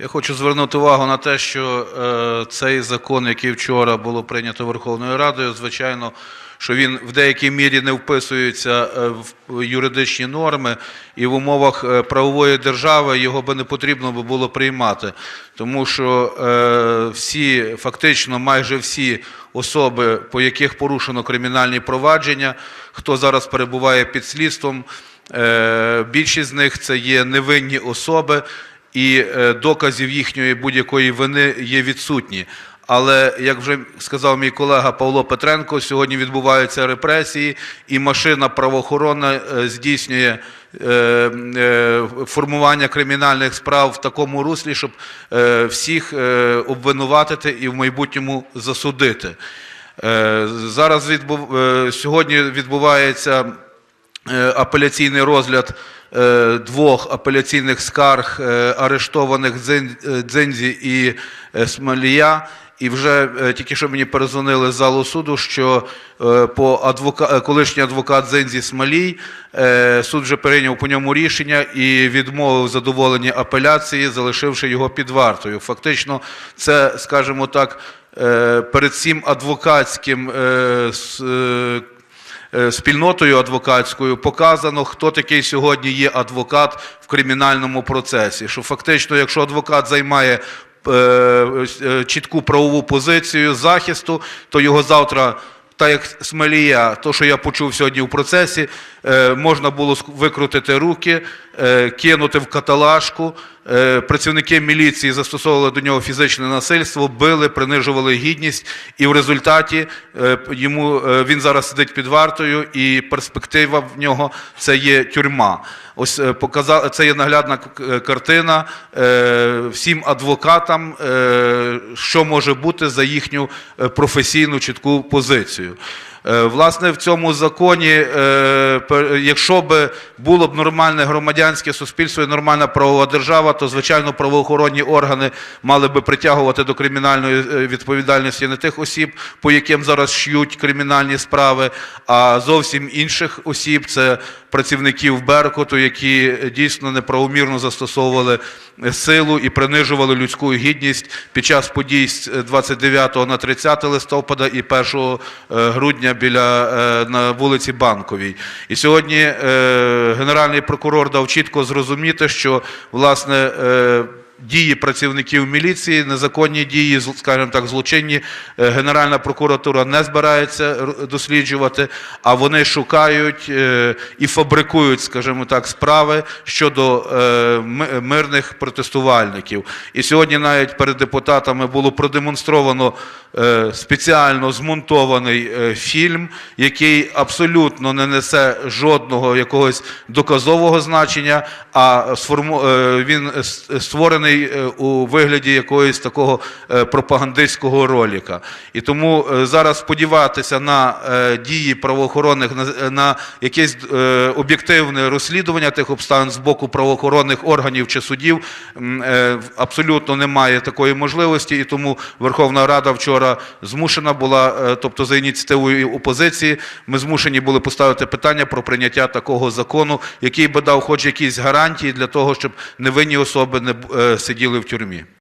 Я хочу звернути увагу на те, що е, цей закон, який вчора було прийнято Верховною Радою, звичайно, що він в деякій мірі не вписується е, в юридичні норми, і в умовах е, правової держави його би не потрібно було приймати, тому що е, всі, фактично, майже всі особи, по яких порушено кримінальні провадження, хто зараз перебуває під слідством, е, більшість з них це є невинні особи і е, доказів їхньої будь-якої вини є відсутні. Але як вже сказав мій колега Павло Петренко, сьогодні відбуваються репресії, і машина правоохоронна е, здійснює е, формування кримінальних справ в такому руслі, щоб всіх обвинуватити і в майбутньому засудити. Зараз відбув... сьогодні відбувається апеляційний розгляд е, двох апеляційних скарг е, арештованих Дзин- е, Дзинзі і е, Смолія. І вже е, тільки що мені перезвонили з залу суду, що е, по адвока... е, колишній адвокат Дзензі Смолій, е, суд вже прийняв по ньому рішення і відмовив задоволення апеляції, залишивши його під вартою. Фактично, це, скажімо так, е, перед цим адвокатським е, е, е, спільнотою адвокатською показано, хто такий сьогодні є адвокат в кримінальному процесі. Що фактично, якщо адвокат займає е, е, чітку правову позицію захисту, то його завтра. Так як Смелія, то, що я почув сьогодні в процесі, е, можна було викрутити руки, е, кинути в каталажку. Е, працівники міліції застосовували до нього фізичне насильство, били, принижували гідність, і в результаті е, йому е, він зараз сидить під вартою, і перспектива в нього це є тюрма. Ось е, показа- це є наглядна е, картина е, всім адвокатам, е, що може бути за їхню е, професійну чітку позицію. Е, Власне, в цьому законі, е, якщо б було б нормальне громадянське суспільство і нормальна правова держава, то звичайно правоохоронні органи мали би притягувати до кримінальної е, відповідальності не тих осіб, по яким зараз шиють кримінальні справи, а зовсім інших осіб. Це працівників Беркуту, які дійсно неправомірно застосовували силу і принижували людську гідність під час подій з е, 29 на 30 листопада і 1 е, грудня біля е, на вулиці Банковій. І сьогодні е, генеральний прокурор дав чітко зрозуміти, що власне. Дії працівників міліції, незаконні дії, скажімо так, злочинні, е, Генеральна прокуратура не збирається досліджувати, а вони шукають е, і фабрикують, скажімо так, справи щодо е, мирних протестувальників. І сьогодні навіть перед депутатами було продемонстровано спеціально змонтований фільм, який абсолютно не несе жодного якогось доказового значення, а він створений е, у вигляді якогось такого е, пропагандистського роліка. І тому е, зараз сподіватися на дії правоохоронних, на, якесь об'єктивне розслідування тих обставин з боку правоохоронних органів чи судів абсолютно немає такої можливості, і тому Верховна Рада вчора змушена була, тобто за ініціативою опозиції, ми змушені були поставити питання про прийняття такого закону, який би дав хоч якісь гарантії для того, щоб невинні особи не сиділи в тюрмі.